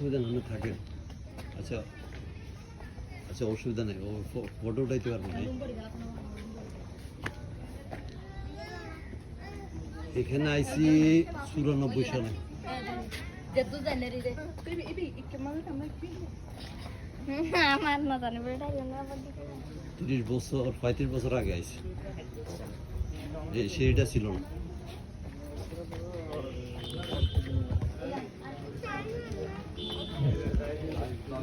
অসুবিধা না হলে থাকে আচ্ছা আচ্ছা অসুবিধা নেই। ও ফটো উঠাইতে পারবে না এখানে আইসি চুরানব্বই সালে। তিরিশ বছর, পঁয়ত্রিশ বছর আগে আইসি। সেইটা ছিল না। This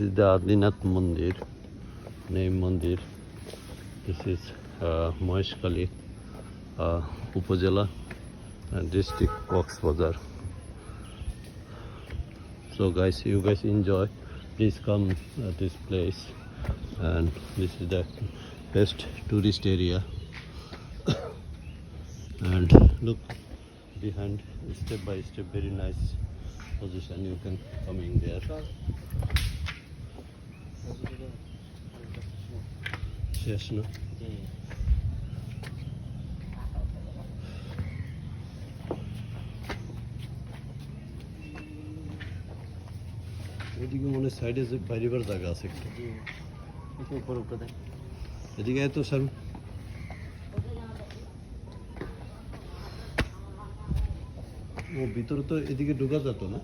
is the Adinath Mandir, name Mandir. This is uh, Maheshkali. uh, Upazila and district Cox Bazar. So guys, you guys enjoy. Please come at this place and this is the best tourist area. and look behind step by step very nice position you can coming there শেষ না এদিকে মনে সাইডে যে বাইরেবার জায়গা আছে একটা। একটু উপর উপরে দেখ এদিকে তো স্যার ও ভিতরে তো এদিকে ঢোকা যেত না?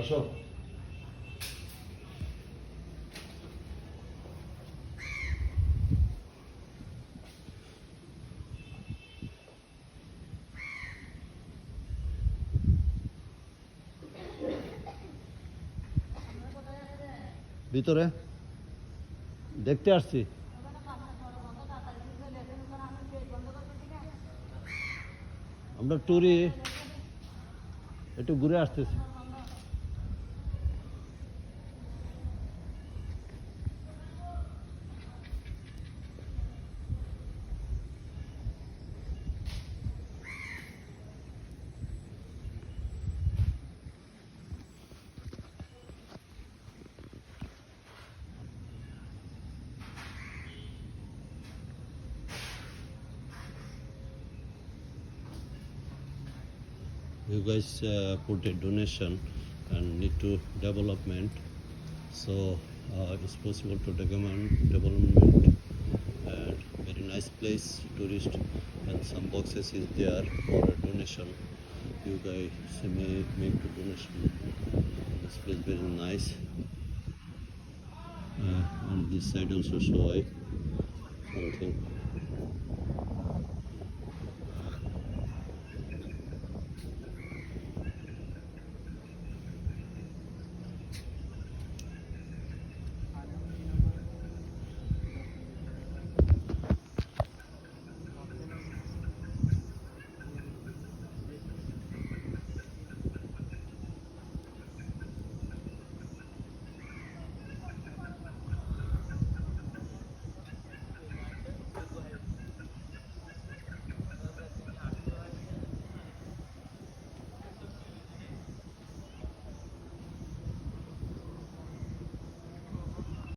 আসো। ভিতরে? দেখতে আসছি। আমরা ট্যুরে একটু ঘুরে আসতেছি you guys uh, put a donation and need to development. So uh, it's possible to development development and very nice place tourist and some boxes is there for a donation. You guys may make the donation. This place very nice. Uh, and this side also show I something